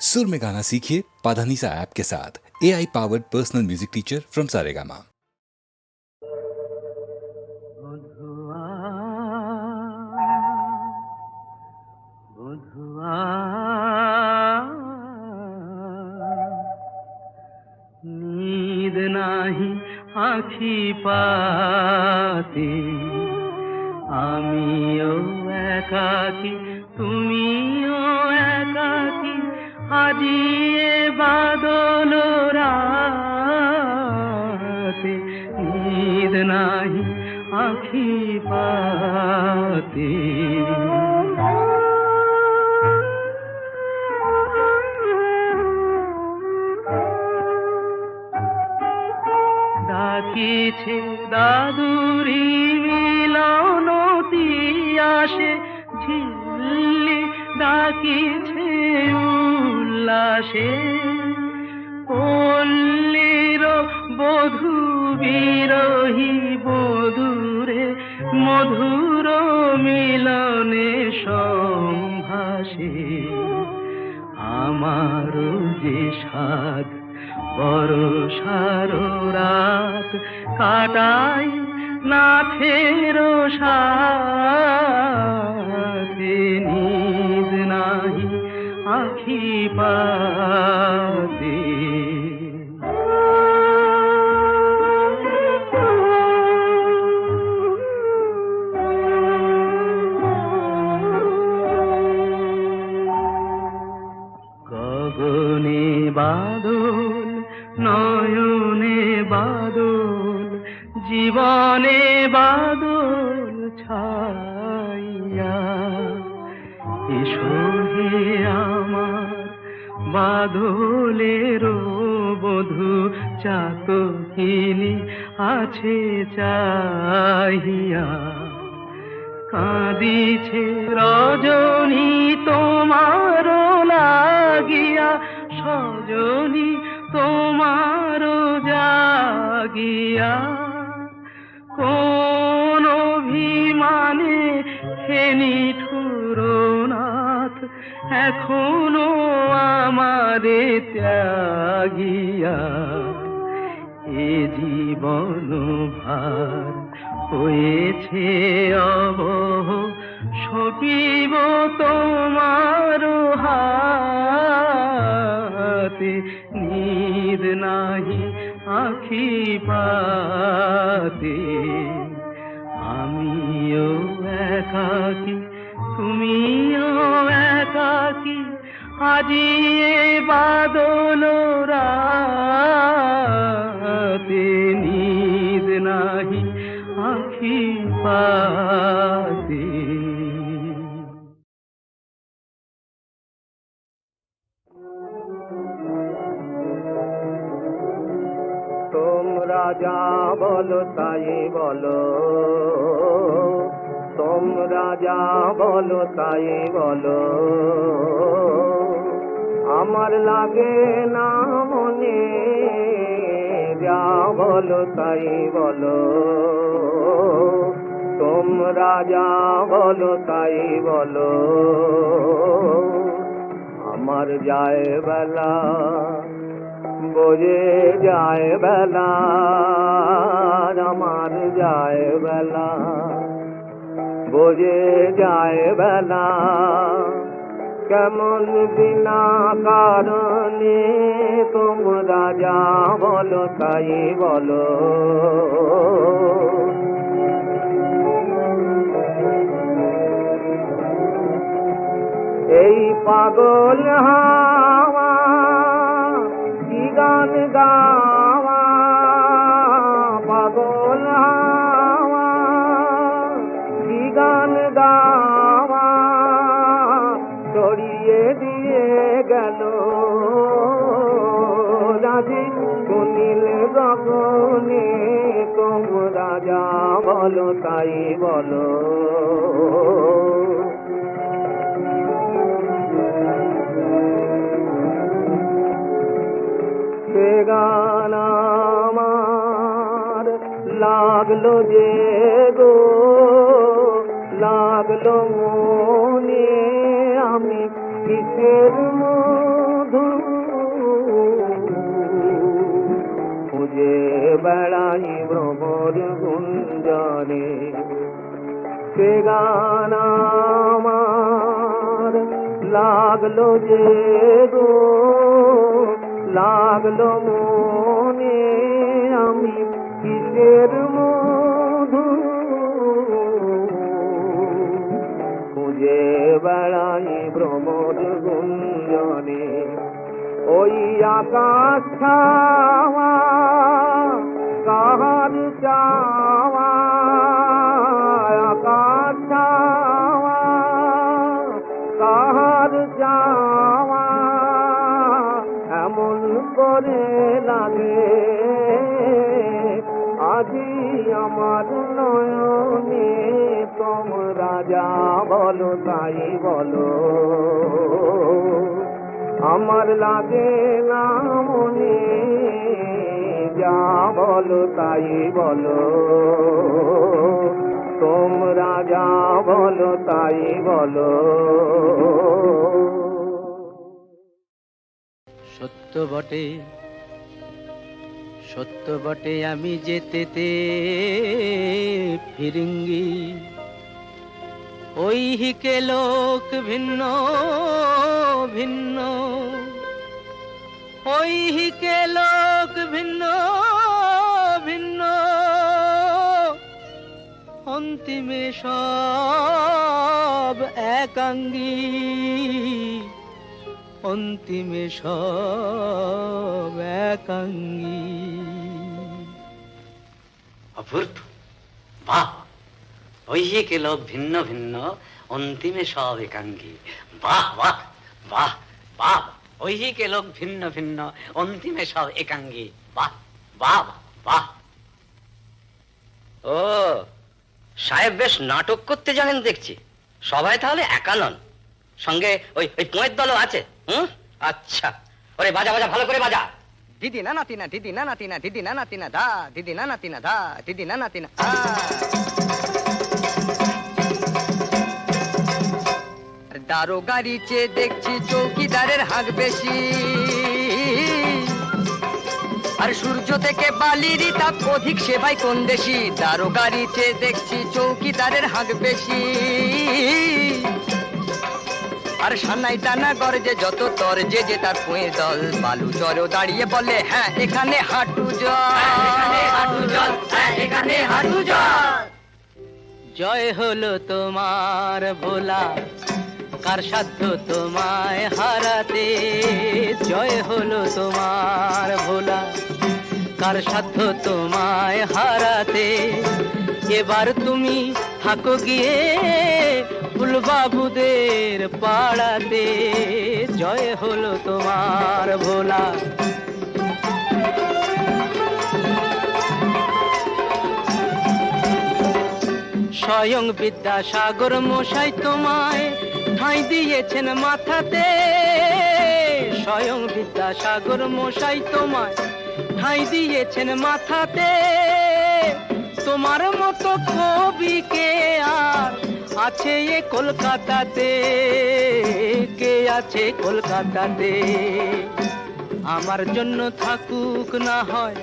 सुर में गाना सीखिए पाधानीसा ऐप के साथ A I powered personal music teacher from Saregama বধুয়া বধুয়া নিদ নাহি আখি পাতে আমিও একাকি তুমিও একাকি হারিয়ে বাদল রাতে নিদ নাহি আখি পাতে উল্লাসে পল্লীর বধু বিরহী বধুরে মধুর মিলনে সম্ভাসে আমার যে সাধ বড় সারো রাত কাটাই না ফেরো পাতে। গগনে বাদল নয়নে বাদল জীবনে বাদল। বাদলের বধু চাতকিনি আছে চাহিয়া। কাঁদিছে রজনী তোমার লাগিয়া, সজনী তোমার জাগিয়া। কোন অভিমানে হেনি ঠুরনাথ এখনও আমারে ত্যাগিয়া এ জীবন ভার হয়েছে অবহ। সপিব তোমার হাতে নিদ নাহি আখি পাতে। তাই বলো। আমার লাগে না মনে, যা বলো তাই বলো। তোমরা যা বলো তাই বলো। আমার যায় বেলা, বোঝে যায় বেলা আমার যায় বেলা। বোঝে যায় বেলা। কেমন বিনা কারণে তোমরা যা বলো তাই বলো। এই পাগল হাওয়া যা বলো। তাই বলো আমার লাগল যে গো লাগল মনে আমি কিসের ভ্রমর গুঞ্জনে। সে গান আমার লাগল যে গো, লাগল মনে আমি কিসের মধু? খুঁজে বেড়াই ভ্রমর গুঞ্জনে। ওই আকাশ করে লাগে। আজি আমার নয়নে তোমরা যা বলো, তাই বলো। আমার লাগে না মনে, যা বলো, তাই বলো। তোমরা যা বলো, তাই বলো। সত্য বটে সত্য বটে আমি যেতেতে ফিরিঙ্গি। ওই হিকে লোক ভিন্ন ভিন্ন। ওই হিকে লোক ভিন্ন ভিন্ন। অন্তিমে সব একাঙ্গী। অন্তিমে সব একাঙ্গী। অপূর্ব। বাহ! ঐহিকে লোক ভিন্ন ভিন্ন, অন্তিমে সব একাঙ্গী। বাহ বাহ বাহ বাহ! ঐহিকে লোক ভিন্ন ভিন্ন, অন্তিমে সব একাঙ্গী। বাহ বাহ বাহ! ও, সাহেব বেশ নাটক করতে জানেন দেখছি। সবাই তাহলে একা নন। সঙ্গে ওই ওই পোয়ের দলও আছে। হুম? আচ্ছা। ওরে বাজা বাজা ভালো করে বাজা। দিদি না নাতিনা দিদি না নাতিনা দিদি না নাতিনা দা দিদি না নাতিনা দা দিদি না। আর দারোগারি চেয়ে দেখছি চৌকিদারের হাঁক বেশি। আর সূর্য থেকে বালিরই তাপ অধিক সেবাই কোন দেশি? দারোগারি চেয়ে দেখছি চৌকিদারের হাঁক বেশি। আর সান্নাই টানা গর্জে যত তর যে যে তার পুঁয়ের দল বালু চরও দাঁড়িয়ে বলে হ্যাঁ এখানে হাঁটু জল। হাঁটু জল। এখানে হাঁটু জল। জয় হলো তোমার ভোলা কার সাধ্য তোমায় হারাতে? জয় হলো তোমার ভোলা কার সাধ্য তোমায় হারাতে? এবার তুমি থাকো গিয়ে ফুলবাবুদের পাড়াতে জয় হলো তোমার ভোলা। স্বয়ং বিদ্যাসাগর মশাই তোমায় ঠাঁই দিয়েছেন মাথাতে। স্বয়ং বিদ্যাসাগর মশাই তোমায় ঠাঁই দিয়েছেন মাথাতে। তোমার মতো কবিকে আছে এ কলকাতাতে? কে আছে কলকাতাতে? আমার জন্য থাকুক না হয়,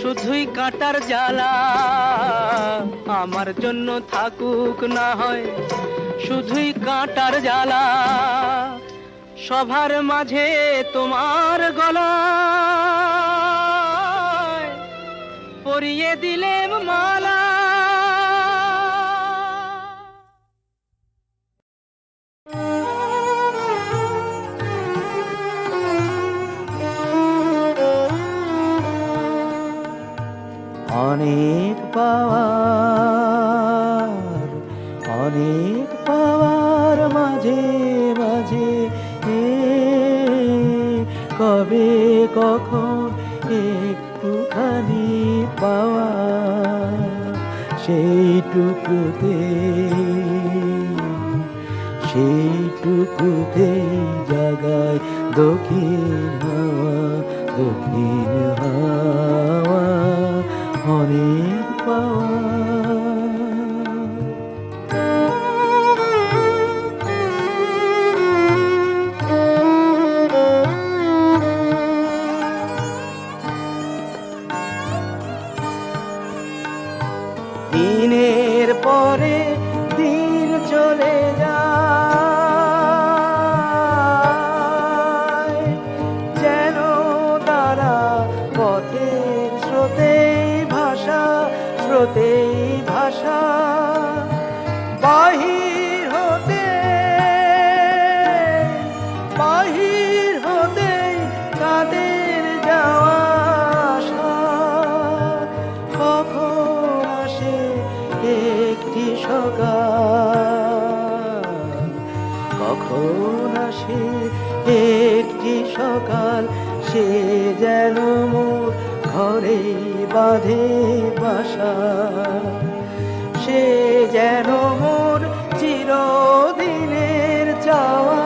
শুধুই কাটার জ্বালা। আমার জন্য থাকুক না হয়, শুধুই কাটার জ্বালা। সবার মাঝে তোমার গলা পরিয়ে দিলেম মালা। পাওয়ার, অনেক পাওয়ার মাঝে মাঝে এ কবে কখন একটুখানি পাওয়া সেইটুকুতে সেইটুকুতে জাগায় দক্ষিণ হাওয়া দক্ষিণ হাওয়া, অনেক পাওয়া ভাষা বাহির বাঁধে বাসা সে যেন মোর চিরদিনের চাওয়া।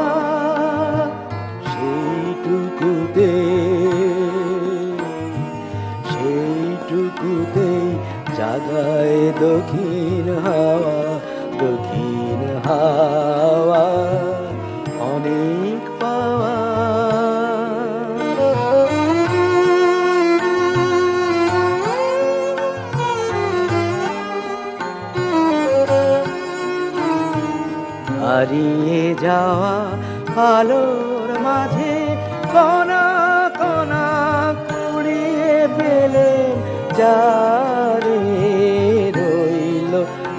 সেইটুকুতে সেইটুকুতে জাগায় দক্ষিণ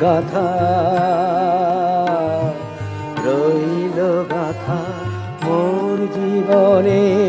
গাথা। রইল গাথা মোর জীবনের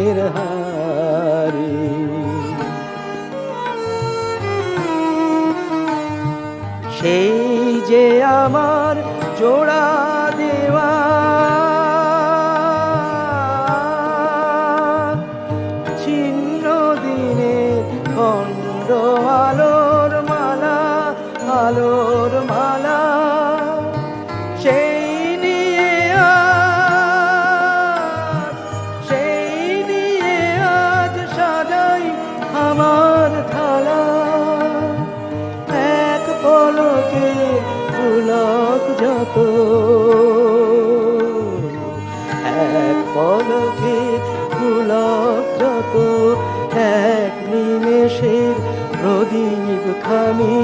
খানি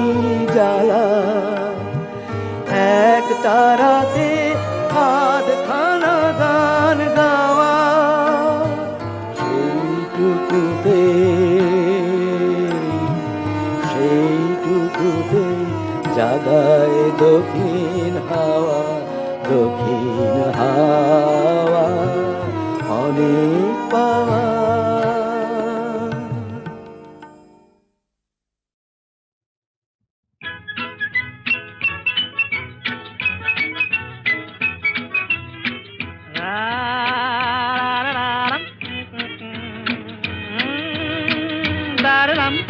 জ্বালা। এক তারাতে হাত খানা গান গাওয়া। সেইটুকুতে সেইটুকুতে জাগায় দক্ষিণ হাওয়া দক্ষিণ হাওয়া। অনেক পাওয়া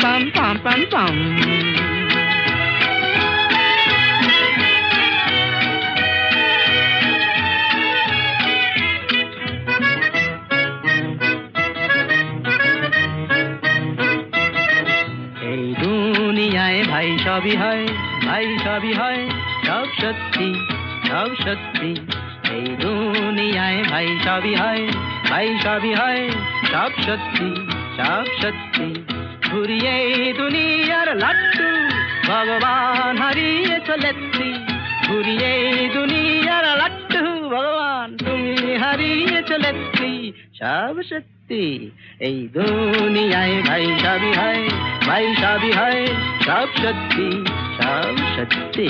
Pam pam pam pam. এই দুনিয়ায় ভাই সবই হয়, ভাই সবই হয়, সব সত্যি সব সত্যি এই দুনিয়ায় ভাই সবই হয়, ভাই সবই হয়, সব সত্যি সব সত্যি ঘুরিয়ে দুনিয়ার লাট্টু ভগবান হারিয়ে চলেছি। ঘুরিয়ে দুনিয়ার লাট্টু ভগবান তুমি হারিয়ে চলেছি। সব সত্যি, এই দুনিয়ায় ভাই সবই হয় ভাই সবই হয়, সব সত্যি সব সত্যি।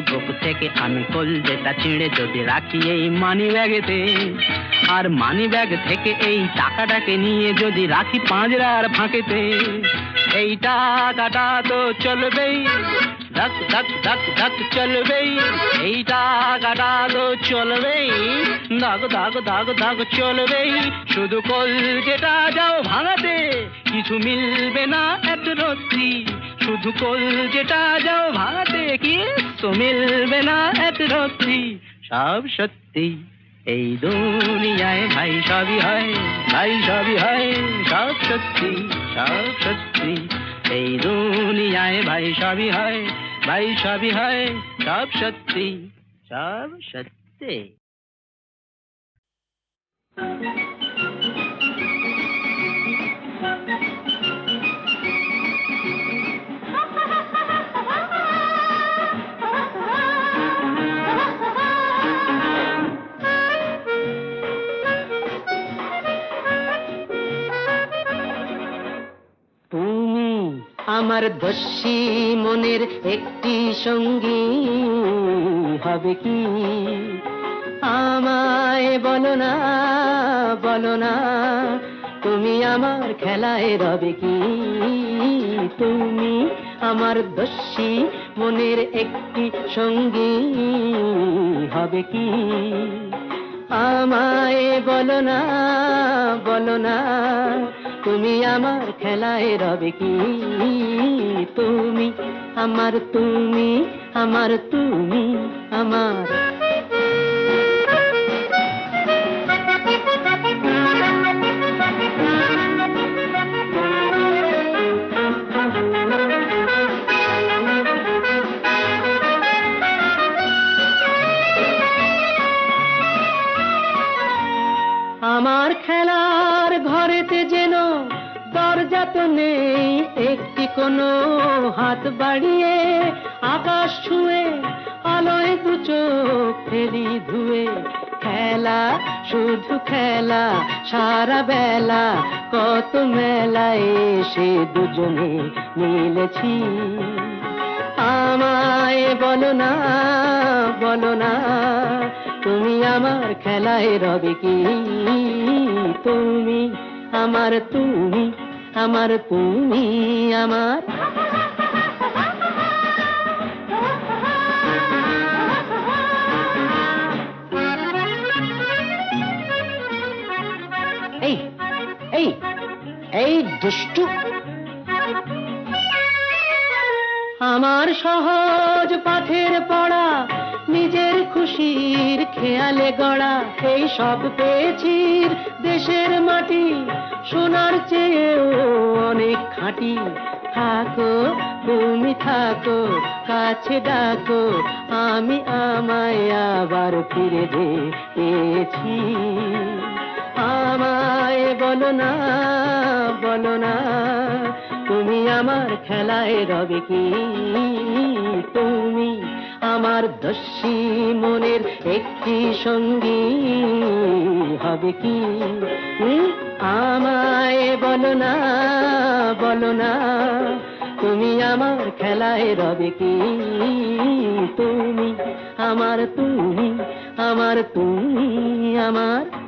বুক থেকে আমি কলজেটা ছিঁড়ে যদি রাখি এই মানি ব্যাগেতে আর মানি ব্যাগ থেকে এই টাকাটাকে নিয়ে যদি রাখি পাঁজরার ফাঁকেতে। এই টাকাটা তো চলবেই, ধক ধক ধক ধক চলবেই। এই টাকাটা তো চলবেই দাগ দাগ দাগ দাগ চলবেই। শুধু কল কলজেটা যাও ভাঙাতে, কিছু মিলবে না এত রত্তি শুধু কল যেটা যাও ভাঙাতে কি তো মিলবে না এক রত্তি সব সত্যি এই দুনিয়ায় ভাই সবই হয় ভাই সবই হয় সব সত্যি সব সত্যি এই দুনিয়ায় ভাই সবই হয় ভাই সবই হয় সব সত্যি সব সত্যি তুমি আমার দস্যি মনের একটি সঙ্গী হবে কি? আমায় বলো না বলো না, তুমি আমার খেলায় রবে কি? তুমি আমার দস্যি মনের একটি সঙ্গী হবে কি? আমায় বলো না বলো না তুমি আমার খেলায় রবে কি? তুমি আমার তুমি আমার তুমি আমার দরজা তো নেই, একটি কোনো হাত বাড়িয়ে আকাশ ছুঁয়ে, আলোয় দু চোখ ফেলি ধুয়ে। খেলা, শুধু খেলা, সারা বেলা কত মেলায় এসে দুজনে মিলেছি। আমায় বলো না বলো না, তুমি আমার খেলায় রবে কি? তুমি আমার, তুমি আমার তুমি আমার। এই এই এই দুষ্টু। আমার সহজ পাথের পড়া, নিজের খুশির খেয়ালে গড়া, এই সব পেয়েছি দেশের মাটি। সোনার চেয়েও অনেক খাঁটি। থাকো, তুমি থাকো, কাছে ডাকো, আমি আমায় আবার ফিরে পেয়েছি আমায় বলো না বলো না, তুমি আমার খেলায় রবে কি? তুমি আমার দস্যি মনের একটি সঙ্গী হবে কি? আমায় বলো না বলো না, তুমি আমার খেলায় রবে কি? তুমি আমার তুমি আমার তুমি, আমার